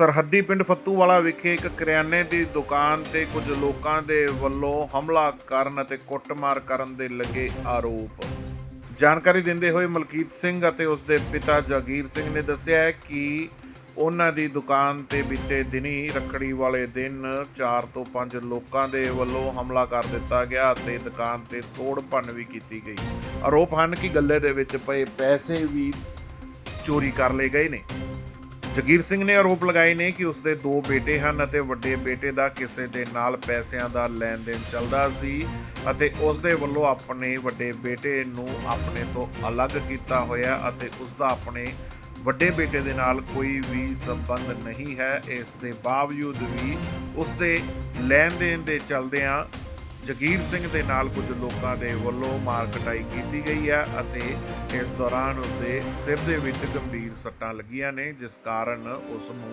ਸਰਹੱਦੀ ਪਿੰਡ ਫੱਤੂਵਾਲਾ ਵਿਖੇ ਇੱਕ ਕਰਿਆਨੇ ਦੀ ਦੁਕਾਨ ਤੇ ਕੁਝ ਲੋਕਾਂ ਦੇ ਵੱਲੋਂ ਹਮਲਾ ਕਰਨ ਅਤੇ ਕੁੱਟਮਾਰ ਕਰਨ ਦੇ ਲੱਗੇ ਆਰੋਪ। ਜਾਣਕਾਰੀ ਦਿੰਦੇ ਹੋਏ ਮਲਕੀਤ ਸਿੰਘ ਅਤੇ ਉਸ ਦੇ ਪਿਤਾ ਜਗੀਰ ਸਿੰਘ ਨੇ ਦੱਸਿਆ ਕਿ ਉਹਨਾਂ ਦੀ ਦੁਕਾਨ ਤੇ ਬੀਤੇ ਦਿਨੀ ਰੱਖੜੀ ਵਾਲੇ ਦਿਨ 4 ਤੋਂ 5 ਲੋਕਾਂ ਦੇ ਵੱਲੋਂ ਹਮਲਾ ਕਰ ਦਿੱਤਾ ਗਿਆ ਅਤੇ ਦੁਕਾਨ ਤੇ ਤੋੜ ਭੰਨ ਵੀ ਕੀਤੀ ਗਈ। ਆਰੋਪ ਹਨ ਕਿ ਗੱਲੇ ਦੇ ਵਿੱਚ ਪਏ ਪੈਸੇ ਵੀ ਚੋਰੀ ਕਰ ਲਏ ਗਏ ਨੇ। ਜਗੀਰ ਸਿੰਘ ਨੇ ਆਰੋਪ ਲਗਾਏ ਨੇ ਕਿ ਉਸਦੇ ਦੋ ਬੇਟੇ ਹਨ ਅਤੇ ਵੱਡੇ ਬੇਟੇ ਦਾ ਕਿਸੇ ਦੇ ਨਾਲ ਪੈਸਿਆਂ ਦਾ ਲੈਣ ਦੇਣ ਚੱਲਦਾ ਸੀ ਅਤੇ ਉਸ ਦੇ ਵੱਲੋਂ ਆਪਣੇ ਵੱਡੇ ਬੇਟੇ ਨੂੰ ਆਪਣੇ ਤੋਂ ਅਲੱਗ ਕੀਤਾ ਹੋਇਆ ਅਤੇ ਉਸ ਦਾ ਆਪਣੇ ਵੱਡੇ ਬੇਟੇ ਦੇ ਨਾਲ ਕੋਈ ਵੀ ਸੰਬੰਧ ਨਹੀਂ ਹੈ। ਇਸ ਦੇ ਬਾਵਜੂਦ ਵੀ ਉਸ ਦੇ ਲੈਣ ਦੇਣ ਦੇ ਚੱਲਦਿਆਂ ਜਗੀਰ ਸਿੰਘ ਦੇ ਨਾਲ ਕੁਝ ਲੋਕਾਂ ਦੇ ਵੱਲੋਂ ਮਾਰ ਕੀਤੀ ਗਈ ਹੈ ਅਤੇ ਇਸ ਦੌਰਾਨ ਉਸਦੇ ਸਿਰ ਦੇ ਵਿੱਚ ਗੰਭੀਰ ਸੱਟਾਂ ਲੱਗੀਆਂ ਨੇ, ਜਿਸ ਕਾਰਨ ਉਸ ਨੂੰ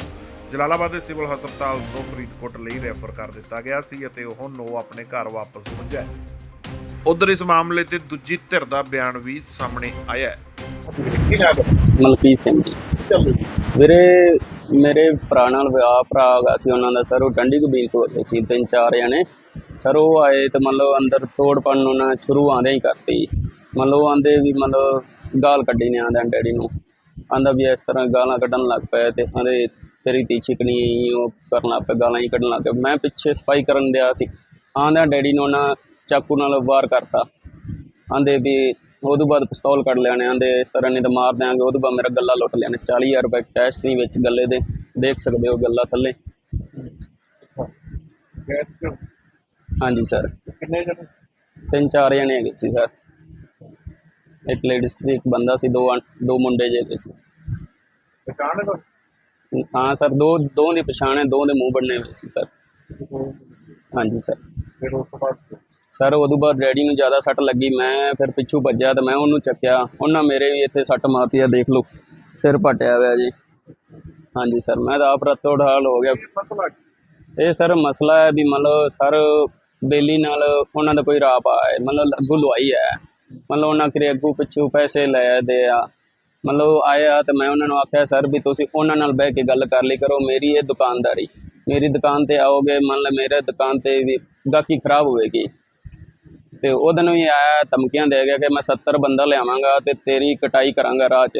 ਜਲਾਲਾਬਾਦ ਦੇ ਸਿਵਲ ਹਸਪਤਾਲ ਤੋਂ ਫਰੀਦਕੋਟ ਲਈ ਰੈਫਰ ਕਰ ਦਿੱਤਾ ਗਿਆ ਸੀ ਅਤੇ ਉਹ ਨੋ ਆਪਣੇ ਘਰ ਵਾਪਸ ਪੁੱਜਾ ਉਧਰ ਇਸ ਮਾਮਲੇ ਤੇ ਦੂਜੀ ਧਿਰ ਦਾ ਬਿਆਨ ਵੀ ਸਾਹਮਣੇ ਆਇਆ ਹੈ। ਮਲਕੀਤ ਸਿੰਘ ਜੀ। ਵੀਰੇ, ਮੇਰੇ ਭਰਾ ਨਾਲ ਵਿਆਹ ਭਰਾ ਹੈਗਾ ਸੀ, ਉਹਨਾਂ ਦਾ ਸਰ, ਉਹ ਟੰਡੀ ਕਬੀਲ ਤੋਂ ਸੀ, ਤਿੰਨ ਚਾਰ ਜਣੇ। ਸਰ, ਉਹ ਆਏ ਤੇ ਮੰਨ ਲਓ ਅੰਦਰ ਤੋੜ ਪਣ ਨੂੰ ਨਾ ਸ਼ੁਰੂ ਆਂਦੇ ਹੀ ਕਰਤੀ। ਮੰਨ ਲਓ ਆਂਦੇ ਵੀ ਮੰਨ ਲਓ ਗਾਲ ਕੱਢੀ ਨੇ ਆਂਦੇ ਡੈਡੀ ਨੂੰ। ਆਂਦਾ ਵੀ ਇਸ ਤਰ੍ਹਾਂ ਗਾਲਾਂ ਕੱਢਣ ਲੱਗ ਪਿਆ ਤੇ ਆਂਦੇ, ਤੇਰੀ ਤੀ ਛਿਕਣੀ ਉਹ ਕਰਨ ਲੱਗ ਗਾਲਾਂ ਹੀ ਕੱਢਣ ਲੱਗ ਪਏ। ਮੈਂ ਪਿੱਛੇ ਸਫ਼ਾਈ ਕਰਨ ਦਿਆ ਸੀ। ਆਂਦਾ ਡੈਡੀ ਨੂੰ ਨਾ ਚਾਕੂ ਨਾਲ ਵਾਰ ਕਰਤਾ। ਆਂਦੇ ਵੀ ਉਹਦੋਂ ਬਾਅਦ ਪਿਸਤੌਲ ਕੱਢ ਲਿਆ ਆਂਦੇ ਇਸ ਤਰ੍ਹਾਂ ਨਹੀਂ ਤਾਂ ਮਾਰ ਦਿਆਂਗੇ। ਉਹਦੋਂ ਬਾਅਦ ਮੇਰਾ ਗੱਲਾ ਲੁੱਟ ਲਿਆ ਨੇ। 40000 ਰੁਪਏ ਕੈਸ਼ ਸੀ ਵਿੱਚ ਗੱਲੇ ਦੇ। ਦੇਖ ਸਕਦੇ ਹੋ ਗੱਲਾ ਥੱਲੇ। ਹਾਂਜੀ ਸਰ ਕਿੰਨੇ ਜਣੇ? ਤਿੰਨ ਚਾਰ ਜਣੇ ਹੈਗੇ ਸੀ ਸਰ ਇੱਕ ਲੇਡੀਜ਼ ਸੀ ਇੱਕ ਬੰਦਾ ਸੀ ਦੋ ਦੋ ਮੁੰਡੇ ਜੇ ਹੈਗੇ ਸੀ। ਪਛਾਣ ਹਾਂ ਸਰ ਦੋ ਦੋ ਦੀ ਪਛਾਣ ਹੈ ਦੋ ਦੇ ਮੂੰਹ ਬੰਨੇ ਹੋਏ ਸੀ ਸਰ ਹਾਂਜੀ ਸਰ ਫਿਰ ਉਸ ਤੋਂ ਬਾਅਦ? ਸਰ ਉਦੋਂ ਬਾਅਦ ਡੈਡੀ ਨੂੰ ਜ਼ਿਆਦਾ ਸੱਟ ਲੱਗੀ ਮੈਂ ਫਿਰ ਪਿੱਛੂ ਭੱਜਿਆ ਤੇ ਮੈਂ ਉਹਨੂੰ ਚੱਕਿਆ। ਉਹਨਾਂ ਮੇਰੇ ਵੀ ਇੱਥੇ ਸੱਟ ਮਾਰਤੀ ਆ ਦੇਖ ਲਓ ਸਿਰ ਪਟਿਆ ਹੋਇਆ ਜੀ। ਹਾਂਜੀ ਸਰ ਮੈਂ ਤਾਂ ਆਪ ਰੱਤੋੜ ਹਾਲ ਹੋ ਗਿਆ। ਇਹ ਸਰ ਮਸਲਾ ਹੈ ਵੀ ਮਤਲਬ ਸਰ ਬੇਲੀ ਨਾਲ ਉਹਨਾਂ ਦਾ ਕੋਈ ਰਾਪ ਆ ਹੈ। ਮਤਲਬ ਅੱਗੂ ਲਵਾਈ ਹੈ। ਮਤਲਬ ਉਹਨਾਂ ਕਿਰੇ ਅੱਗੂ ਪਿੱਛੂ ਪੈਸੇ ਲੈ ਦੇ ਆ। ਮਤਲਬ ਆਇਆ ਤੇ ਮੈਂ ਉਹਨਾਂ ਨੂੰ ਆਖਿਆ, ਸਰ ਵੀ ਤੁਸੀਂ ਉਹਨਾਂ ਨਾਲ ਬਹਿ ਕੇ ਗੱਲ ਕਰ ਲਈ ਕਰੋ। ਮੇਰੀ ਇਹ ਦੁਕਾਨਦਾਰੀ, ਮੇਰੀ ਦੁਕਾਨ ਤੇ ਆਓਗੇ, ਮੰਨ ਲਓ ਮੇਰੇ ਦੁਕਾਨ ਤੇ ਵੀ ਗਾਹਕੀ ਖਰਾਬ ਹੋਵੇਗੀ। ਤੇ ਉਹਦੇ ਨੂੰ ਵੀ ਆਇਆ, ਧਮਕੀਆਂ ਦੇ ਗਿਆ ਕਿ ਮੈਂ 70 ਬੰਦਾ ਲਿਆਵਾਂਗਾ ਤੇ ਤੇਰੀ ਕਟਾਈ ਕਰਾਂਗਾ ਰਾਹ 'ਚ।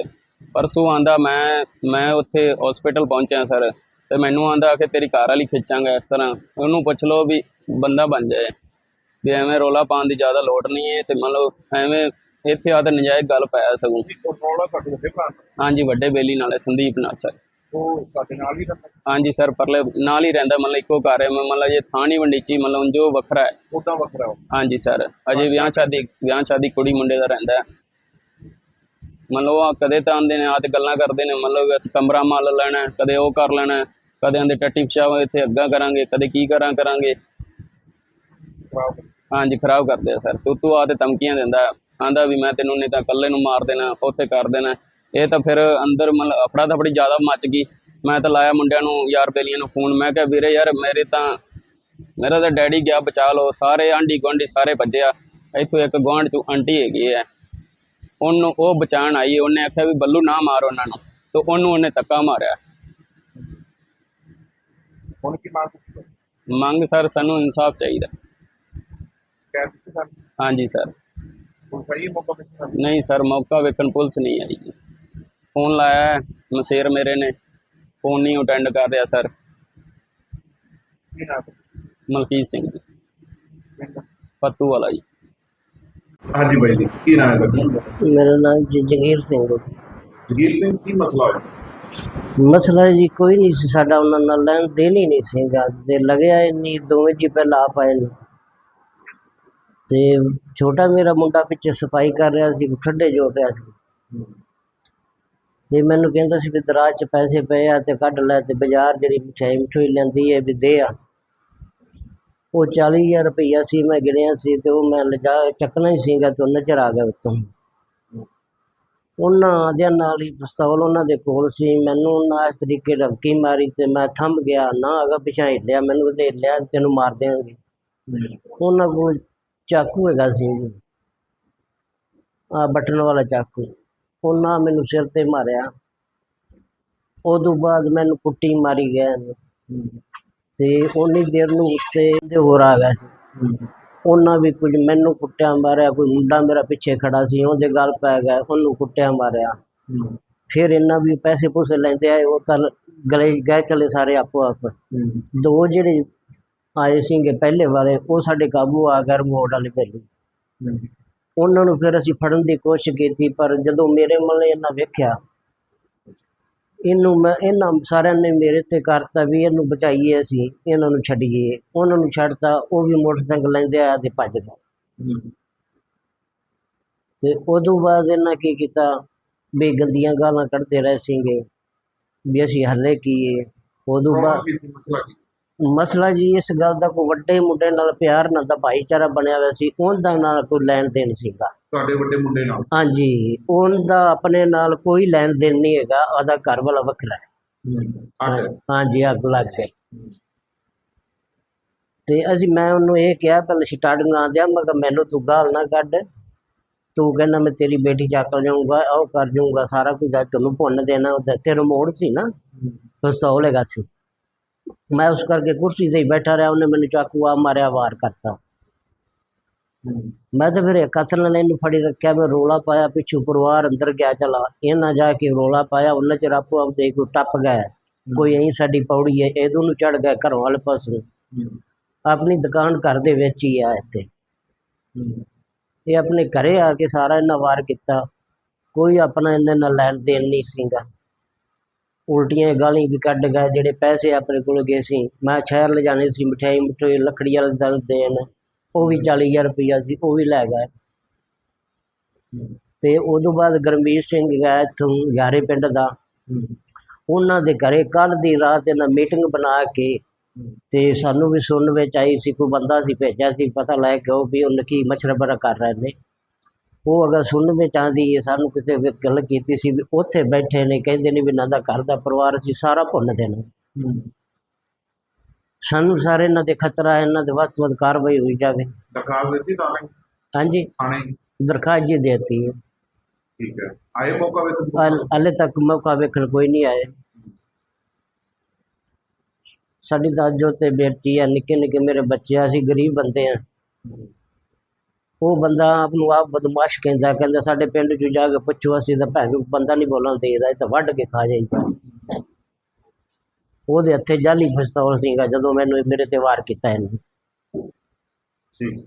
ਪਰਸੋਂ ਆਂਦਾ, ਮੈਂ ਮੈਂ ਉੱਥੇ ਹਸਪੀਟਲ ਪਹੁੰਚਿਆ, ਸਰ। ਤੇ ਮੈਨੂੰ ਆਂਦਾ ਕਿ ਤੇਰੀ ਕਾਰ ਵਾਲੀ ਖਿੱਚਾਂਗਾ ਇਸ ਤਰ੍ਹਾਂ। ਉਹਨੂੰ ਪੁੱਛ ਲਓ ਵੀ ਬੰਦਾ ਬਣ ਜਾਏ। ਵੀ ਐਵੇਂ ਰੋਲਾ ਪਾਉਣ ਦੀ ਜ਼ਿਆਦਾ ਲੋੜ ਨਹੀਂ ਹੈ ਤੇ ਮੰਨ ਲਓ ਐਵੇਂ ਇੱਥੇ ਆ ਤਾਂ ਨਜਾਇਜ਼ ਗੱਲ ਪਾਇਆ ਸਗੋਂ ਕੰਟਰੋਲ ਆ ਤੁਹਾਡੇ ਦੇ ਭਰਾ ਹਾਂਜੀ ਵੱਡੇ ਬੇਲੀ ਨਾਲ ਹੈ, ਸੰਦੀਪ ਨਾਲ ਸਰ। ਉਹ ਤੁਹਾਡੇ ਨਾਲ ਹੀ ਰਹਿੰਦਾ? ਹਾਂਜੀ ਸਰ ਪਰਲੇ ਨਾਲ ਹੀ ਰਹਿੰਦਾ ਮਤਲਬ ਇੱਕੋ ਘਰ ਹੈ ਮਤਲਬ ਇਹ ਥਾਂ ਨਹੀਂ ਵੰਡੀਚੀ ਮਤਲਬ ਜੋ ਵੱਖਰਾ ਹੈ। ਉਦਾਂ ਵੱਖਰਾ ਹਾਂਜੀ ਸਰ ਅਜੇ ਵਿਆਹ ਸ਼ਾਦੀ ਵਿਆਹ ਸ਼ਾਦੀ ਕੁੜੀ ਮੁੰਡੇ ਦਾ ਰਹਿੰਦਾ ਹੈ। ਮਤਲਬ ਆ ਕਦੇ ਤਾਂ ਆਉਂਦੇ ਨੇ ਆ ਤੇ ਗੱਲਾਂ ਕਰਦੇ ਨੇ ਮਤਲਬ ਅਸੀਂ ਕਮਰਾ ਮਾਲ ਲੈਣਾ ਹੈ, ਕਦੇ ਉਹ ਕਰ ਲੈਣਾ ਹੈ, ਕਦੇ ਆਂਦੇ ਟੱਟੀ ਪਿਸ਼ਾਬ ਇੱਥੇ ਅੱਗਾ ਕਰਾਂਗੇ ਕਦੇ ਕੀ ਕਰਾਂ ਕਰਾਂਗੇ। ਹਾਂਜੀ ਖਰਾਬ ਕਰਦੇ ਆ ਸਰ। ਤੂੰ ਤੂੰ ਆ ਤੇ ਧਮਕੀਆਂ ਦਿੰਦਾ। ਆਂਦਾ ਵੀ ਮੈਂ ਤੈਨੂੰ ਨਹੀਂ ਤਾਂ ਇਕੱਲੇ ਨੂੰ ਮਾਰ ਦੇਣਾ ਉੱਥੇ ਕਰ ਦੇਣਾ। ਇਹ ਤਾਂ ਫਿਰ ਅੰਦਰ ਮਤਲਬ ਅਫੜਾ ਦਫੜੀ ਜ਼ਿਆਦਾ ਮੱਚ ਗਈ। ਮੈਂ ਤਾਂ ਲਾਇਆ ਮੁੰਡਿਆਂ ਨੂੰ ਯਾਰ ਬੇਲੀਆਂ ਨੂੰ ਫੋਨ। ਮੈਂ ਕਿਹਾ ਵੀਰੇ ਯਾਰ ਮੇਰੇ ਤਾਂ ਮੇਰਾ ਤਾਂ ਡੈਡੀ ਗਿਆ ਬਚਾ ਲਓ। ਸਾਰੇ ਆਂਢੀ ਗੁਆਂਢੀ ਸਾਰੇ ਭੱਜਿਆ ਇੱਥੋਂ ਇੱਕ ਗੁਆਂਢ ਚ ਆਂਟੀ ਹੈਗੀ ਹੈ ਉਹਨੂੰ ਉਹ ਬਚਾਣ ਆਈ। ਉਹਨੇ ਆਖਿਆ ਵੀ ਬੱਲੂ ਨਾ ਮਾਰ ਉਹਨਾਂ ਨੂੰ। ਤੇ ਉਹਨੂੰ ਉਹਨੇ ਧੱਕਾ ਮਾਰਿਆ। ਹੁਣ ਕੀ ਮੰਗ ਮੰਗ ਸਰ ਸਾਨੂੰ ਇਨਸਾਫ ਚਾਹੀਦਾ। ਹਾਂਜੀ ਸਰ। ਹੁਣ ਸਹੀ ਮੌਕਾ ਤੇ ਨਹੀਂ ਸਰ ਮੌਕਾ ਵੇਖਣ ਪੁਲਿਸ ਨਹੀਂ ਆਈ ਜੀ। ਫੋਨ ਲਾਇਆ ਹੈ, ਮਸੇਰ ਮੇਰੇ ਨੇ। ਫੋਨ ਨਹੀਂ ਅਟੈਂਡ ਕਰ ਰਿਹਾ ਸਰ। ਕੀ ਮਲਕੀਤ ਸਿੰਘ ਜੀ। ਪੱਤੂ ਵਾਲਾ ਜੀ। ਹਾਂਜੀ ਬਾਈ ਜੀ ਕੀ ਨਾਮ ਹੈ ਤੁਹਾਡਾ? ਮੇਰਾ ਨਾਮ ਜ- ਜਗੀਰ ਸਿੰਘ ਹੈ। ਜਗੀਰ ਸਿੰਘ ਕੀ ਮਸਲਾ ਹੈ ਮਸਲਾ ਜੀ ਕੋਈ ਨਹੀਂ ਸੀ ਸਾਡਾ ਉਹਨਾਂ ਨਾਲ ਲੈਣ ਦੇਣ ਹੀ ਨਹੀਂ ਸੀ ਗੱਲ ਤੇ ਲੱਗਿਆ ਇੰਨੀ ਦੋਵੇਂ ਜੀ ਪਹਿਲਾਂ ਆਪ ਆਏ ਨੇ। ਤੇ ਛੋਟਾ ਮੇਰਾ ਮੁੰਡਾ ਪਿੱਛੇ ਸਫ਼ਾਈ ਕਰ ਰਿਹਾ ਸੀ ਠੱਡੇ ਜੋੜ ਰਿਹਾ ਸੀ। ਤੇ ਮੈਨੂੰ ਕਹਿੰਦਾ ਸੀ ਵੀ ਦਰਾਜ 'ਚ ਪੈਸੇ ਪਏ ਆ ਤੇ ਕੱਢ ਲੈ ਤੇ ਬਾਜ਼ਾਰ ਜਿਹੜੀ ਮਠਿਆਈ ਮਠੂਈ ਲੈਂਦੀ ਹੈ ਵੀ ਦੇ ਆ। ਉਹ 40000 ਰੁਪਈਆ ਸੀ ਮੈਂ ਗਿਣਿਆ ਸੀ ਤੇ ਉਹ ਮੈਂ ਲਿਜਾ ਚੱਕਣਾ ਹੀ ਸੀਗਾ ਤੇ ਉਹ ਨਜ਼ਰ ਆ ਗਿਆ ਉੱਤੋਂ। ਉਹਨਾਂ ਦੇ ਨਾਲ ਹੀ ਪਿਸਤੌਲ ਉਹਨਾਂ ਦੇ ਕੋਲ ਸੀ ਮੈਨੂੰ ਉਹਨਾਂ ਇਸ ਤਰੀਕੇ ਧਮਕੀ ਮਾਰੀ ਤੇ ਮੈਂ ਥੰਮ ਗਿਆ ਨਾ ਅਗਾ ਪਿਛਾਂ ਹਿੱਲਿਆ ਮੈਨੂੰ ਦੇ ਲਿਆ ਤੈਨੂੰ ਮਾਰ ਦਿਆਂਗੇ। ਉਹਨਾਂ ਕੋਲ ਚਾਕੂ ਹੈਗਾ ਸੀ। ਆ ਬਟਨ ਵਾਲਾ ਚਾਕੂ। ਉਹਨਾਂ ਮੈਨੂੰ ਸਿਰ ਤੇ ਮਾਰਿਆ। ਉਦੋਂ ਬਾਅਦ ਮੈਨੂੰ ਕੁੱਟੀ ਮਾਰੀ ਗਿਆ ਤੇ ਉਨੀ ਦੇਰ ਨੂੰ ਉੱਤੇ ਦੇ ਹੋਰ ਆ ਗਿਆ ਸੀ। ਉਹਨਾਂ ਵੀ ਕੁਝ ਮੈਨੂੰ ਕੁੱਟਿਆ, ਮਾਰਿਆ। ਕੋਈ ਮੁੰਡਾ ਮੇਰਾ ਪਿੱਛੇ ਖੜਾ ਸੀ। ਉਹਦੇ ਗਲ ਪੈ ਗਿਆ। ਉਹਨੂੰ ਕੁੱਟਿਆ, ਮਾਰਿਆ। ਫਿਰ ਇਹਨਾਂ ਵੀ ਪੈਸੇ ਪੂਸੇ ਲੈਂਦੇ ਆਏ। ਉਹ ਤਾਂ ਗਲੇ ਗਏ ਚਲੇ ਸਾਰੇ ਆਪੋ ਆਪ ਦੋ ਜਿਹੜੇ ਆਏ ਸੀਗੇ ਪਹਿਲੇ ਵਾਲੇ ਉਹ ਸਾਡੇ ਕਾਬੂ ਆ ਗਏ ਰਿਮੋਟ ਵਾਲੇ ਪਹਿਲੇ ਉਹਨਾਂ ਨੂੰ ਫਿਰ ਅਸੀਂ ਫੜਨ ਦੀ ਕੋਸ਼ਿਸ਼ ਕੀਤੀ ਪਰ ਜਦੋਂ ਮੇਰੇ ਮੱਲੇ ਇਹਨਾਂ ਵੇਖਿਆ ਇਹਨੂੰ ਮੈਂ ਇਹਨਾਂ ਸਾਰਿਆਂ ਨੇ ਮੇਰੇ ਤੇ ਕਰਤਾ ਵੀ ਇਹਨੂੰ ਬਚਾਈਏ ਅਸੀਂ ਇਹਨਾਂ ਨੂੰ ਛੱਡੀਏ। ਉਹਨਾਂ ਨੂੰ ਛੱਡਤਾ ਉਹ ਵੀ ਮੋਟਰਸਾਈਕਲ ਲੈਂਦੇ ਆਇਆ ਤੇ ਭੱਜ ਗਿਆ ਤੇ ਉਦੋਂ ਬਾਅਦ ਇਹਨਾਂ ਕੀ ਕੀਤਾ ਵੀ ਗੰਦੀਆਂ ਗਾਲਾਂ ਕੱਢਦੇ ਰਹੇ ਸੀਗੇ ਵੀ ਅਸੀਂ ਹੱਲੇ ਕੀਏ ਉਦੋਂ ਬਾਅਦ ਮਸਲਾ ਜੀ ਇਸ ਗੱਲ ਦਾ ਕੋਈ ਵੱਡੇ ਮੁੰਡੇ ਨਾਲ ਪਿਆਰ ਨਾਲ ਦਾ ਭਾਈਚਾਰਾ ਬਣਿਆ ਹੋਇਆ ਸੀ ਉਹਦਾ ਨਾਲ ਕੋਈ ਲੈਣ ਦੇਣ ਸੀਗਾ। ਤੁਹਾਡੇ ਵੱਡੇ ਮੁੰਡੇ ਨਾਲ? ਹਾਂਜੀ ਉਹਦਾ ਆਪਣੇ ਨਾਲ ਕੋਈ ਲੈਣ ਦੇਣ ਨਹੀਂ ਹੈਗਾ ਉਹਦਾ ਘਰ ਵਾਲਾ ਵੱਖਰਾ ਹੈ। ਹਾਂਜੀ ਅੱਗ ਲੱਗ ਗਈ। ਤੇ ਅਸੀਂ ਮੈਂ ਉਹਨੂੰ ਇਹ ਕਿਹਾ ਪਹਿਲਾਂ ਸਟਾਰਟਿੰਗ ਆਂਦਿਆ ਮੈਂ ਕਿਹਾ ਮੈਨੂੰ ਤੂੰ ਗਾਲ ਨਾ ਕੱਢ। ਤੂੰ ਕਹਿੰਦਾ ਮੈਂ ਤੇਰੀ ਬੇਟੀ ਚੱਕ ਜਾਊਂਗਾ ਉਹ ਕਰ ਜਾਊਂਗਾ ਸਾਰਾ ਕੁਝ ਅੱਜ ਤੈਨੂੰ ਭੁੰਨ ਦੇਣਾ ਉਹਦਾ ਤੇਰਾ ਮੋੜ ਸੀ ਨਾ ਪਿਸਤੌਲ ਹੈਗਾ ਸੀ। ਮੈਂ ਉਸ ਕਰਕੇ ਕੁਰਸੀ ਤੇ ਹੀ ਬੈਠਾ ਰਿਹਾ ਉਹਨੇ ਮੈਨੂੰ ਚਾਕੂ ਆ ਮਾਰਿਆ ਵਾਰ ਕਰਤਾ। ਮੈਂ ਤਾਂ ਫਿਰ ਇੱਕ ਹੱਥ ਨਾਲ ਇਹਨੂੰ ਫੜੀ ਰੱਖਿਆ ਮੈਂ ਰੋਲਾ ਪਾਇਆ ਪਿੱਛੋਂ ਪਰਿਵਾਰ ਅੰਦਰ ਗਿਆ ਚਲਾ ਇਹਨਾਂ ਜਾ ਕੇ ਰੋਲਾ ਪਾਇਆ ਉਹਨਾਂ ਚ ਆਪੋ ਆਪ ਦੇ ਕੋਈ ਟੱਪ ਗਏ ਕੋਈ ਐਂ ਸਾਡੀ ਪੌੜੀ ਹੈ ਇਹਦੋਂ ਨੂੰ ਚੜ ਗਿਆ ਘਰੋਂ ਵਾਲੇ ਪਾਸੇ। ਆਪਣੀ ਦੁਕਾਨ ਘਰ ਦੇ ਵਿੱਚ ਹੀ ਆ ਇੱਥੇ। ਇਹ ਆਪਣੇ ਘਰੇ ਆ ਕੇ ਸਾਰਾ ਇਹਨਾਂ ਵਾਰ ਕੀਤਾ। ਕੋਈ ਆਪਣਾ ਇਹਨਾਂ ਨਾਲ ਲੈਣ ਦੇਣ ਨਹੀਂ ਸੀਗਾ। ਉਲਟੀਆਂ ਗਾਲੀ ਵੀ ਕੱਢ ਗਏ, ਜਿਹੜੇ ਪੈਸੇ ਆਪਣੇ ਕੋਲ ਗਏ ਸੀ। ਮੈਂ ਸ਼ਹਿਰ ਲਿਜਾਣੇ ਸੀ ਮਠਿਆਈ ਮਠਿਆਈ ਲੱਕੜੀ ਵਾਲੇ ਦਲ ਦੇਣ ਉਹ ਵੀ ਚਾਲੀ ਹਜ਼ਾਰ ਰੁਪਈਆ ਸੀ, ਉਹ ਵੀ ਲੈ ਗਏ। ਤੇ ਉਦੋਂ ਬਾਅਦ ਗੁਰਮੀਤ ਸਿੰਘ ਗਿਆ ਇੱਥੋਂ ਯਾਰੇ ਪਿੰਡ ਦਾ। ਉਹਨਾਂ ਦੇ ਘਰੇ ਕੱਲ੍ਹ ਦੀ ਰਾਤ ਇਹਨਾਂ ਮੀਟਿੰਗ ਬਣਾ ਕੇ ਅਤੇ ਸਾਨੂੰ ਵੀ ਸੁਣਨ ਵਿੱਚ ਆਈ ਸੀ, ਕੋਈ ਬੰਦਾ ਸੀ ਭੇਜਿਆ ਸੀ, ਪਤਾ ਲੈ ਕੇ ਉਹ ਵੀ ਉਹਨੇ ਕੀ ਮਸ਼ਰਬਰਾ ਕਰ ਰਹੇ ਨੇ। ਉਹ ਅਗਰ ਸੁਣਨ ਵਿੱਚ ਆਉਂਦੀ ਹੈ ਸਾਨੂੰ ਕਿਸੇ ਵੀ ਗੱਲ ਕੀਤੀ ਸੀ ਵੀ ਉੱਥੇ ਬੈਠੇ ਨੇ ਕਹਿੰਦੇ ਨੇ ਵੀ ਇਹਨਾਂ ਦਾ ਘਰ ਦਾ ਪਰਿਵਾਰ ਸੀ ਸਾਰਾ ਭੁੰਨ ਦੇਣਾ। ਸਾਨੂੰ ਸਾਰੇ ਇਹਨਾਂ ਦੇ ਖਤਰਾ ਇਹਨਾਂ ਦੇ ਵੱਧ ਤੋਂ ਵੱਧ ਕਾਰਵਾਈ ਹੋਈ ਜਾਵੇ। ਦਰਖਾਸਤ ਦਿੱਤੀ ਤੁਹਾਨੂੰ ਹਾਂਜੀ। ਥਾਣੇ? ਦਰਖਾਸਤ ਜੀ ਦੇਤੀ ਹੈ। ਠੀਕ ਹੈ। ਆਏ ਮੌਕਾ ਵੇ ਤੁਸੀਂ ਹਾਲ- ਹਾਲੇ ਤੱਕ ਮੌਕਾ ਵੇਖਣ ਕੋਈ ਨਹੀਂ ਆਏ ਸਾਡੀ ਦਾਜੋ ਤੇ ਬੇਟੀ ਆ ਨਿੱਕੇ ਨਿੱਕੇ ਮੇਰੇ ਬੱਚੇ ਆ ਅਸੀਂ ਗਰੀਬ ਬੰਦੇ ਆ। ਉਹ ਬੰਦਾ ਆਪ ਨੂੰ ਆਪ ਬਦਮਾਸ਼ ਕਹਿੰਦਾ ਕਹਿੰਦਾ ਸਾਡੇ ਪਿੰਡ 'ਚ ਜਾ ਕੇ ਪੁੱਛੋ ਅਸੀਂ ਤਾਂ ਭੈਣ ਬੰਦਾ ਨਹੀਂ ਬੋਲਣ ਦੇਦਾ ਇਹ ਤਾਂ ਵੱਢ ਕੇ ਖਾ ਜਾਈਦਾ ਉਹਦੇ ਹੱਥੇ ਜਾਲੀ ਪਿਸਤੌਲ ਸੀਗਾ ਜਦੋਂ ਮੈਨੂੰ ਮੇਰੇ ਤੇ ਵਾਰ ਕੀਤਾ ਇਹਨੇ। ਠੀਕ?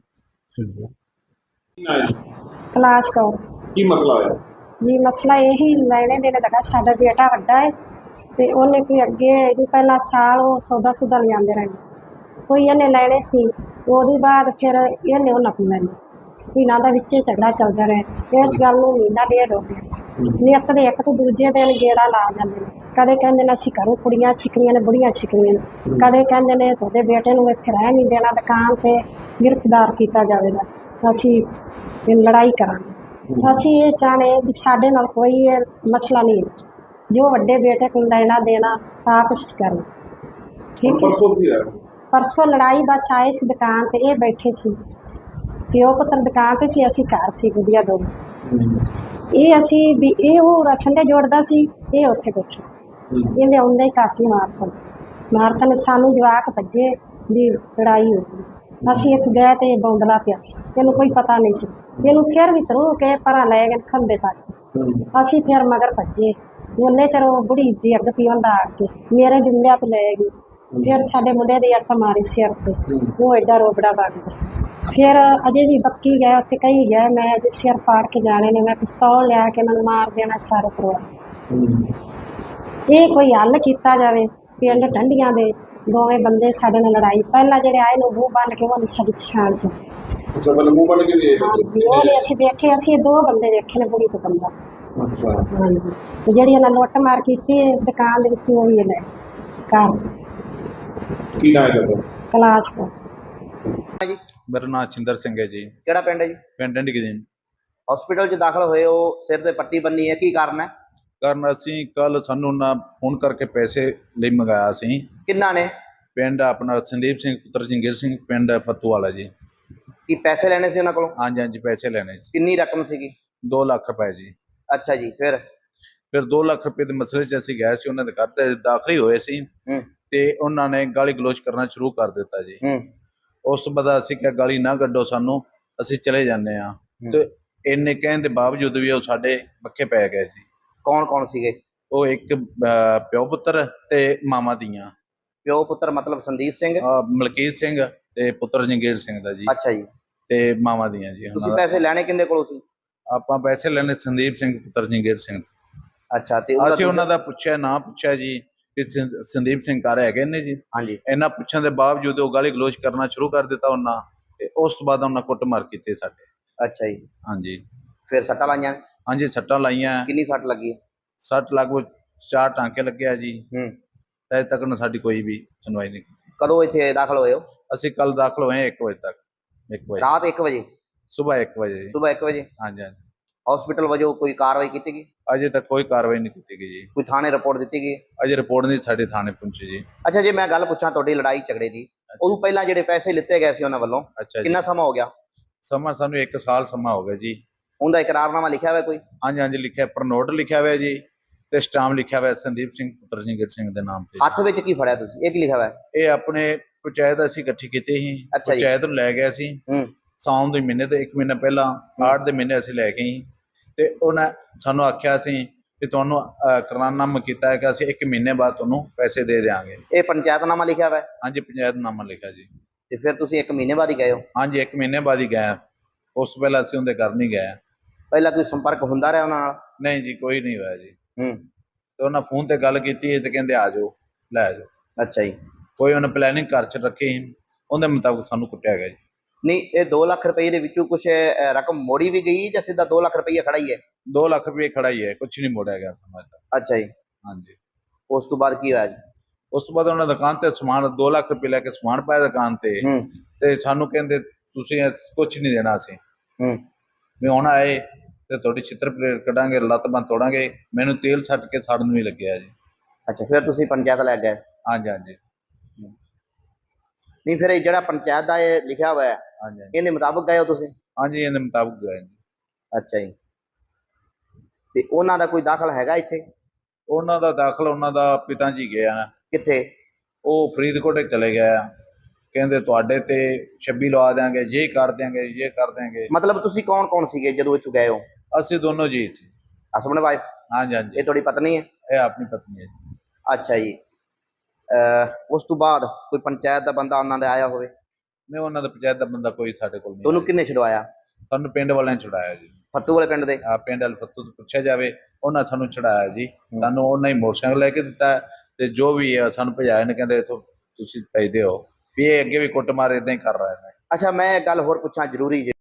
ਕਲਾਸ਼ ਕੌਰ ਕੀ ਮਸਲਾ ਹੋਇਆ? ਜੀ ਮਸਲਾ ਇਹੀ ਲੈਣੇ ਦੇਣੇ ਦਾ ਸਾਡਾ ਬੇਟਾ ਵੱਡਾ ਹੈ ਤੇ ਉਹਨੇ ਕੋਈ ਅੱਗੇ ਇਹਦੀ ਪਹਿਲਾ ਸਾਲ ਉਹ ਸੌਦਾ ਸੁਦਾ ਲਿਆਂਦੇ ਰਹੇ। ਕੋਈ ਇਹਨੇ ਲੈਣੇ ਸੀ ਉਹਦੇ ਬਾਅਦ ਫਿਰ ਇਹਨੇ ਉਹਨਾਂ ਕੋਲ ਲੈਣੇ। ਇਹਨਾਂ ਦਾ ਵਿੱਚੇ ਝਗੜਾ ਚੱਲਦਾ ਰਿਹਾ। ਇਸ ਗੱਲ ਨੂੰ ਮਹੀਨਾ ਡੇਢ ਹੋ। ਗਿਆ ਨਿੱਤ ਦੇ ਇੱਕ ਤੋਂ ਦੂਜੇ ਦਿਨ ਗੇੜਾ ਲਾ ਜਾਂਦੇ ਨੇ। ਕਦੇ ਕਹਿੰਦੇ ਨੇ ਅਸੀਂ ਘਰੋਂ ਕੁੜੀਆਂ ਛਿਕਣੀਆਂ ਨੇ ਬੁੜੀਆਂ ਛਿਕਣੀਆਂ ਨੇ। ਕਦੇ ਕਹਿੰਦੇ ਨੇ ਤੁਹਾਡੇ ਬੇਟੇ ਨੂੰ ਇੱਥੇ ਰਹਿ ਨਹੀਂ ਦੇਣਾ ਦੁਕਾਨ ਤੇ ਗ੍ਰਿਫਤਾਰ ਕੀਤਾ ਜਾਵੇਗਾ। ਅਸੀਂ ਇਹ ਲੜਾਈ ਕਰਾਂਗੇ। ਅਸੀਂ ਇਹ ਚਾਹਣੇ ਵੀ ਸਾਡੇ ਨਾਲ ਕੋਈ ਮਸਲਾ ਨਹੀਂ ਜੋ ਵੱਡੇ ਬੇਟੇ ਕੋਲ ਲੈਣਾ ਦੇਣਾ ਆਪਸ ਕਰਨ। ਠੀਕ ਹੈ। ਪਰਸੋਂ ਲੜਾਈ ਬਸ ਆਏ ਸੀ ਦੁਕਾਨ ਤੇ ਇਹ ਬੈਠੇ ਸੀ। ਪਿਓ ਪੁੱਤਰ ਦੁਕਾਨ ਤੇ ਸੀ ਅਸੀਂ ਘਰ ਸੀ ਗੁੱਡੀਆਂ ਦੋ ਇਹ ਅਸੀਂ ਵੀ ਇਹ ਉਹ ਠੰਡੇ ਜੋੜਦਾ ਸੀ ਇਹ ਉੱਥੇ ਬੈਠੇ ਸੀ। ਇਹਦੇ ਆਉਂਦੇ ਹੀ ਕਾਕੀ ਮਾਰਤਨ ਮਾਰਤਨ ਸਾਨੂੰ ਜਵਾਕ ਭੱਜੇ ਵੀ ਲੜਾਈ ਹੋ ਗਈ। ਅਸੀਂ ਇੱਥੇ ਗਏ ਤੇ ਬੌਂਦਲਾ ਪਿਆ ਸੀ। ਇਹਨੂੰ ਕੋਈ ਪਤਾ ਨਹੀਂ ਸੀ। ਇਹਨੂੰ ਫਿਰ ਵੀ ਤਰੂ ਕੇ ਪਰਾਂ ਲੈ ਗਏ ਖੰਦੇ ਤੱਕ ਅਸੀਂ ਫਿਰ ਮਗਰ ਭੱਜੇ। ਉਹਨੇ ਚਿਰ ਉਹ ਬੁੜੀ ਦੀ ਅੱਗ ਪੀਉਣ ਦਾ ਆ ਕੇ ਮੇਰੇ ਜੁਮਲਿਆਂ ਤੋਂ ਲੈ ਗਈ। ਫਿਰ ਸਾਡੇ ਮੁੰਡੇ ਦੀ ਅੱਟ ਮਾਰੀ ਸਿਰ ਤੇ। ਉਹ ਐਡਾ ਰੋਬੜਾ ਬਣ ਗਿਆ। ਫਿਰ ਅਜੇ ਵੀ ਬੱਕੀ ਗਏ ਉੱਥੇ ਕਹੀ ਗਿਆ ਮੈਂ ਅਜੇ ਸਿਰ ਪਾੜ ਕੇ ਜਾਣੇ ਨੇ ਮੈਂ ਪਿਸਤੌਲ ਲਿਆ ਕੇ ਇਹਨਾਂ ਨੂੰ ਮਾਰ ਦੇਣਾ ਸਾਰੇ ਪਰਿਵਾਰ। ਇਹ ਕੋਈ ਹੱਲ ਕੀਤਾ ਜਾਵੇ ਪਿੰਡ ਟੰਡੀਆਂ ਦੇ ਦੋਵੇਂ ਬੰਦੇ ਸਾਡੇ ਨਾਲ ਲੜਾਈ ਪਹਿਲਾਂ ਜਿਹੜੇ ਆਏ ਨੂੰ ਮੂੰਹ ਬੰਨ ਕੇ ਉਹ ਨਹੀਂ ਸਾਡੀ ਪਛਾਣ ਚ। ਅੱਛਾ ਮੂੰਹ ਬਣ ਕੇ ਹਾਂਜੀ ਅਸੀਂ ਦੇਖੇ ਅਸੀਂ ਇਹ ਦੋ ਬੰਦੇ ਵੇਖੇ ਨੇ ਬੁੜੀ ਤੋਂ ਬੰਦਾ। ਹਾਂਜੀ ਤੇ ਜਿਹੜੀ ਇਹਨਾਂ ਲੁੱਟ ਮਾਰ ਕੀਤੀ ਦੁਕਾਨ ਦੇ ਵਿੱਚ ਉਹ ਵੀ ਲੈ ਘਰ। ਕੀ ਨਾ ਹੈ ਤੁਹਾਡਾ? ਕਲਾਸ਼ ਕੋ। ਮੇਰਾ ਨਾਮ ਛਿੰਦਰ ਸਿੰਘ ਹੈ ਜੀ। ਕਿਹੜਾ ਪਿੰਡ ਹੈ ਜੀ? ਪਿੰਡ ਢਿਗਜੀਨ ਹਸਪੀਟਲ 'ਚ ਦਾਖਲ ਹੋਏ ਹੋ ਸਿਰ ਤੇ ਪੱਟੀ ਬੰਨੀ ਹੈ ਕੀ ਕਾਰਨ ਹੈ? ਕਾਰਨ ਅਸੀਂ ਕੱਲ ਸਾਨੂੰ ਨਾ ਫੋਨ ਕਰਕੇ ਪੈਸੇ ਲਈ ਮੰਗਾਇਆ ਸੀ। ਕਿੰਨਾ ਨੇ? ਪਿੰਡ ਆਪਣਾ ਸੰਦੀਪ ਸਿੰਘ ਪੁੱਤਰ ਜੰਗੀਰ ਸਿੰਘ ਪਿੰਡ ਫੱਤੂ ਵਾਲਾ ਜੀ। ਕੀ ਪੈਸੇ ਲੈਣੇ ਸੀ ਉਹਨਾਂ ਕੋਲੋਂ? ਹਾਂਜੀ ਹਾਂਜੀ ਪੈਸੇ ਲੈਣੇ ਸੀ। ਕਿੰਨੀ ਰਕਮ ਸੀਗੀ? 2 ਲੱਖ ਰੁਪਏ ਜੀ। ਅੱਛਾ ਜੀ ਫਿਰ? ਫਿਰ 2 ਲੱਖ ਰੁਪਏ ਦੇ ਮਸਲੇ 'ਚ ਅਸੀਂ ਗਏ ਸੀ ਉਹਨਾਂ ਦੇ ਘਰ ਤੇ ਦਾਖਲ ਹੀ ਹੋਏ ਸੀ। ਤੇ ਉਹਨਾਂ ਨੇ ਗਾਲੀ ਗਲੋਚ ਕਰਨਾ ਸ਼ੁਰੂ ਕਰ ਦਿੱਤਾ ਜੀ। ਉਸ ਤੋਂ ਬਾਅਦ ਅਸੀਂ ਕਿਹਾ ਗਾਲੀ ਨਾ ਕੱਢੋ ਸਾਨੂੰ ਅਸੀਂ ਚਲੇ ਜਾਂਦੇ ਆ ਤੇ ਇੰਨੇ ਕਹਿਣ ਦੇ ਬਾਵਜੂਦ ਵੀ ਉਹ ਸਾਡੇ ਪੱਕੇ ਪੈ ਗਏ ਜੀ ਕੌਣ ਕੌਣ ਸੀਗੇ? ਉਹ ਇੱਕ ਅਹ, ਪਿਓ ਪੁੱਤਰ ਤੇ ਮਾਮਾ ਦੀਆਂ ਪਿਓ ਪੁੱਤਰ ਮਤਲਬ ਸੰਦੀਪ ਸਿੰਘ? ਅਹ, ਮਲਕੀਤ ਸਿੰਘ ਤੇ ਪੁੱਤਰ ਜੰਗੀਰ ਸਿੰਘ ਦਾ ਜੀ। ਅੱਛਾ ਜੀ। ਤੇ ਮਾਮਾ ਦੀਆਂ ਜੀ ਉਹਨਾਂ ਤੁਸੀਂ ਦਾ। ਪੈਸੇ ਲੈਣੇ ਕਿੰਦੇ ਕੋਲੋਂ ਸੀ? ਆਪਾਂ ਪੈਸੇ ਲੈਣੇ ਸੰਦੀਪ ਸਿੰਘ ਪੁੱਤਰ ਜੰਗੀਰ ਸਿੰਘ ਤੋਂ। ਅੱਛਾ ਤੇ ਅਸੀਂ ਉਹਨਾਂ ਦਾ ਪੁੱਛਿਆ ਨਾ ਪੁੱਛਿਆ ਜੀ। ਕਿ ਸੰ- ਸੰਦੀਪ ਸਿੰਘ ਘਰ ਹੈਗੇ ਨੇ ਜੀ। ਹਾਂਜੀ। ਇਹਨਾਂ ਪੁੱਛਣ ਦੇ ਬਾਵਜੂਦ ਉਹ ਗਾਲੀ ਗਲੋਚ ਕਰਨਾ ਸ਼ੁਰੂ ਕਰ ਦਿੱਤਾ ਉਹਨਾਂ ਤੇ ਉਸ ਤੋਂ ਬਾਅਦ ਉਹਨਾਂ ਕੁੱਟਮਾਰ ਕੀਤੀ ਸਾਡੇ। ਅੱਛਾ ਜੀ। ਹਾਂਜੀ। ਫਿਰ ਸੱਟਾਂ ਲਾਈਆਂ? ਹਾਂਜੀ ਸੱਟਾਂ ਲਾਈਆਂ। ਕਿੰਨੀ ਸੱਟ ਲੱਗੀ? ਸੱਟ ਲਗਭਗ ਚਾਰ ਟਾਂਕੇ ਲੱਗਿਆ ਜੀ। ਹੂੰ। ਤੇ ਤੱਕ ਨਾ ਸਾਡੀ ਕੋਈ ਵੀ ਸੁਣਵਾਈ ਨਹੀਂ ਕੀਤੀ। ਕਦੋਂ ਇੱਥੇ ਦਾਖਲ ਹੋਏ ਹੋ ਅਸੀਂ ਕੱਲ ਦਾਖਲ ਹੋਏ 1 ਵਜੇ ਤੱਕ। 1 ਵਜੇ। ਰਾਤ 1 ਵਜੇ? ਸਵੇਰ 1 ਵਜੇ। ਜੀ। ਸਵੇਰ 1 ਵਜੇ? ਹਾਂਜੀ ਹਾਂਜੀ। ਹਸਪੀਟਲ ਵਜੋਂ ਕੋਈ ਕਾਰਵਾਈ ਕੀਤੀ ਗਈ? ਅਜੇ ਤੱਕ ਕੋਈ ਕਾਰਵਾਈ ਨਹੀਂ ਕੀਤੀ ਗਈ ਜੀ। ਕੋਈ ਥਾਣੇ ਰਿਪੋਰਟ ਦਿੱਤੀ ਗਈ? ਅਜੇ ਰਿਪੋਰਟ ਨਹੀਂ ਸਾਡੇ ਥਾਣੇ ਪਹੁੰਚੀ ਜੀ। ਅੱਛਾ ਜੇ ਮੈਂ ਗੱਲ ਪੁੱਛਾਂ ਤੁਹਾਡੀ ਲੜਾਈ ਝਗੜੇ ਦੀ। ਉਦੋਂ ਪਹਿਲਾਂ ਜਿਹੜੇ ਪੈਸੇ ਲਿੱਤੇ ਗਏ ਸੀ ਉਹਨਾਂ ਵੱਲੋਂ ਅੱਛਾ ਜੀ। ਕਿੰਨਾ ਸਮਾਂ ਹੋ ਗਿਆ? ਸਮਾਂ ਸਾਨੂੰ 1 ਸਾਲ ਸਮਾਂ ਹੋ ਗਿਆ ਜੀ। ਉਹਦਾ ਇਕਰਾਰਨਾਮਾ ਲਿਖਿਆ ਹੋਇਆ ਕੋਈ? ਹਾਂਜੀ ਹਾਂਜੀ ਲਿਖਿਆ ਪਰ ਨੋਟ ਲਿਖਿਆ ਹੋਇਆ ਜੀ ਤੇ ਸਟਾਮ ਲਿਖਿਆ ਹੋਇਆ ਸੰਦੀਪ ਸਿੰਘ ਪੁੱਤਰ ਜੰਗੀਰ ਸਿੰਘ ਦੇ ਨਾਮ ਤੇ। ਹੱਥ ਵਿੱਚ ਕੀ ਫੜਿਆ ਤੁਸੀਂ? ਇਹ ਕੀ ਲਿਖਿਆ ਹੋਇਆ? ਇਹ ਆਪਣੇ ਪੰਚਾਇਤ ਅਸੀਂ ਇਕੱਠੀ ਕੀਤੀ ਸੀ। ਪੰਚਾਇਤ ਨੂੰ ਲੈ ਗਿਆ ਸੀ ਹੂੰ। ਸਾਉਣ ਦੇ ਮਹੀਨੇ ਤੇ 1 ਮਹੀਨਾ ਪਹਿਲਾਂ ਆਠ ਦੇ ਮਹੀਨੇ ਅਸੀਂ ਲੈ ਗਏ ਸੀ ਤੇ ਉਹਨਾਂ ਸਾਨੂੰ ਆਖਿਆ ਸੀ ਕਿ ਤੁਹਾਨੂੰ ਕਰਾਰਨਾਮਾ ਕੀਤਾ ਹੈ ਕਿ ਅਸੀਂ 1 ਮਹੀਨੇ ਬਾਅਦ ਤੁਹਾਨੂੰ ਪੈਸੇ ਦੇ ਦੇਵਾਂਗੇ ਇਹ ਪੰਚਾਇਤਨਾਮਾ ਲਿਖਿਆ ਹੋਇਆ ਹੈ? ਹਾਂਜੀ ਪੰਚਾਇਤ ਨਾਮਾ ਲਿਖਿਆ ਜੀ। ਤੇ ਫਿਰ ਤੁਸੀਂ 1 ਮਹੀਨੇ ਬਾਅਦ ਹੀ ਗਏ ਹੋ? ਹਾਂਜੀ 1 ਮਹੀਨੇ ਬਾਅਦ ਹੀ ਗਏ ਉਸ ਤੋਂ ਪਹਿਲਾਂ ਅਸੀਂ ਉਹਦੇ ਘਰ ਨਹੀਂ ਗਏ ਪਹਿਲਾਂ ਕੋਈ ਸੰਪਰਕ ਹੁੰਦਾ ਰਿਹਾ ਉਹਨਾਂ ਨਾਲ? ਨਹੀਂ ਜੀ ਕੋਈ ਨਹੀਂ ਹੋਇਆ ਜੀ। ਹੂੰ। ਤੇ ਉਹਨਾਂ ਫੋਨ ਤੇ ਗੱਲ ਕੀਤੀ ਤੇ ਕਹਿੰਦੇ ਆ ਜਾਓ ਲੈ ਜਾਓ। ਅੱਛਾ ਜੀ। ਕੋਈ ਉਹਨੇ ਪਲੈਨਿੰਗ ਘਰ ਚ ਰੱਖੀ ਉਹਦੇ ਮੁਤਾਬਕ ਸਾਨੂੰ ਕੁੱਟਿਆ ਗਿਆ ਜੀ। ਨਹੀਂ ਇਹ 2 ਲੱਖ ਰੁਪਏ ਦੇ ਵਿੱਚੋਂ ਕੁਝ ਰਕਮ ਮੋੜੀ ਵੀ ਗਈ ਜਾਂ ਸਿੱਧਾ 2 ਲੱਖ ਰੁਪਏ ਖੜਾ ਹੀ? ਹੈ 2 ਲੱਖ ਰੁਪਏ ਖੜਾ ਹੀ ਹੈ ਕੁਝ ਨਹੀਂ ਮੋੜਿਆ ਗਿਆ ਤੱਕ ਅੱਛਾ ਜੀ। ਹਾਂਜੀ। ਉਸ ਤੋਂ ਬਾਅਦ ਕੀ ਹੋਇਆ ਜੀ? ਉਸ ਤੋਂ ਬਾਅਦ ਉਹਨਾਂ ਦੁਕਾਨ ਤੇ ਸਮਾਨ 2 ਲੱਖ ਰੁਪਏ ਲੈ ਕੇ ਸਮਾਨ ਪਾਇਆ ਦੁਕਾਨ ਤੇ। ਤੇ ਸਾਨੂੰ ਕਹਿੰਦੇ ਤੁਸੀਂ ਕੁਝ ਨਹੀਂ ਦੇਣਾ ਸੀ ਹੂੰ। ਵੀ ਹੁਣ ਆਏ ਤੇ ਤੁਹਾਡੀ ਚਿੱਤਰ ਪਲੇਟ ਕੱਢਾਂਗੇ ਲੱਤ ਬੰਨ ਤੋੜਾਂਗੇ। ਮੈਨੂੰ ਤੇਲ ਛੱਟ ਕੇ ਸੜਨ ਵੀ ਲੱਗਿਆ ਜੀ। ਅੱਛਾ ਫਿਰ ਤੁਸੀਂ ਪੰਚਾਇਤ ਲੈ ਗਏ? ਹਾਂਜੀ ਹਾਂਜੀ। ਨਹੀਂ ਫਿਰ ਇਹ ਜਿਹੜਾ ਪੰਚਾਇਤ ਦਾ ਇਹ ਲਿਖਿਆ ਹੋਇਆ ਹੈ ਹਾਂਜੀ ਹਾਂਜੀ। ਇਹਦੇ ਮੁਤਾਬਕ ਗਏ ਹੋ ਤੁਸੀਂ? ਹਾਂਜੀ ਇਹਦੇ ਮੁਤਾਬਕ ਗਏ ਜੀ। ਅੱਛਾ ਜੀ। ਤੇ ਉਹਨਾਂ ਦਾ ਕੋਈ ਦਾਖਲ ਹੈਗਾ ਇੱਥੇ? ਉਹਨਾਂ ਦਾ ਦਾਖਲ ਉਹਨਾਂ ਦਾ ਪਿਤਾ ਜੀ ਗਿਆ ਨਾ ਕਿੱਥੇ? ਉਹ ਫਰੀਦਕੋਟ ਚਲੇ ਗਿਆ ਕਹਿੰਦੇ ਤੁਹਾਡੇ ਤੇ 26 ਲਵਾ ਦਿਆਂਗੇ ਇਹ ਕਰ ਦਿਆਂਗੇ ਇਹ ਕਰ ਦਿਆਂਗੇ। ਮਤਲਬ ਤੁਸੀਂ ਕੌਣ ਕੌਣ ਸੀਗੇ ਜਦੋਂ ਇੱਥੋਂ ਗਏ ਹੋ? ਅਸੀਂ ਦੋਨੋਂ ਜੀ ਸੀ। ਹਸਬੰਡ ਵਾਈਫ ਹਾਂਜੀ ਹਾਂਜੀ। ਇਹ ਤੁਹਾਡੀ ਪਤਨੀ ਹੈ? ਇਹ ਆਪਣੀ ਪਤਨੀ ਹੈ ਜੀ। ਅੱਛਾ ਜੀ। ਅਹ ਉਸ ਤੋਂ ਬਾਅਦ ਕੋਈ ਪੰਚਾਇਤ ਦਾ ਬੰਦਾ ਉਹਨਾਂ ਦੇ ਆਇਆ ਹੋਵੇ? ਨਹੀਂ ਉਹਨਾਂ ਦਾ ਪੰਚਾਇਤ ਦਾ ਬੰਦਾ ਕੋਈ ਸਾਡੇ ਕੋਲ ਨਹੀਂ ਤੁਹਾਨੂੰ ਆਇਆ। ਕਿੰਨੇ ਛਡਵਾਇਆ? ਸਾਨੂੰ ਪਿੰਡ ਵਾਲਿਆਂ ਨੇ ਛੁਡਾਇਆ ਜੀ। ਫੱਤੂ ਵਾਲੇ ਪਿੰਡ ਦੇ? ਆ ਪਿੰਡ ਵਾਲ ਫੱਤੂ ਤੋਂ ਪੁੱਛਿਆ ਜਾਵੇ ਉਹਨਾਂ ਸਾਨੂੰ ਛੁਡਾਇਆ ਜੀ। ਸਾਨੂੰ ਉਹਨਾਂ ਹੀ ਮੋਟਰਸਾਈਕਲ ਲੈ ਕੇ ਦਿੱਤਾ ਤੇ ਜੋ ਵੀ ਹੈ ਸਾਨੂੰ ਭਜਾਇਆ ਨੇ ਕਹਿੰਦੇ ਇਥੋਂ ਤੁਸੀਂ ਭੇਜਦੇ ਹੋ। ਵੀ ਇਹ ਅੱਗੇ ਵੀ ਕੁੱਟਮਾਰ ਇਦਾਂ ਹੀ ਕਰ ਰਹੇ ਨੇ। ਅੱਛਾ ਮੈਂ ਇੱਕ ਗੱਲ ਹੋਰ ਪੁੱਛਾਂ ਜ਼ਰੂਰੀ ਜੇ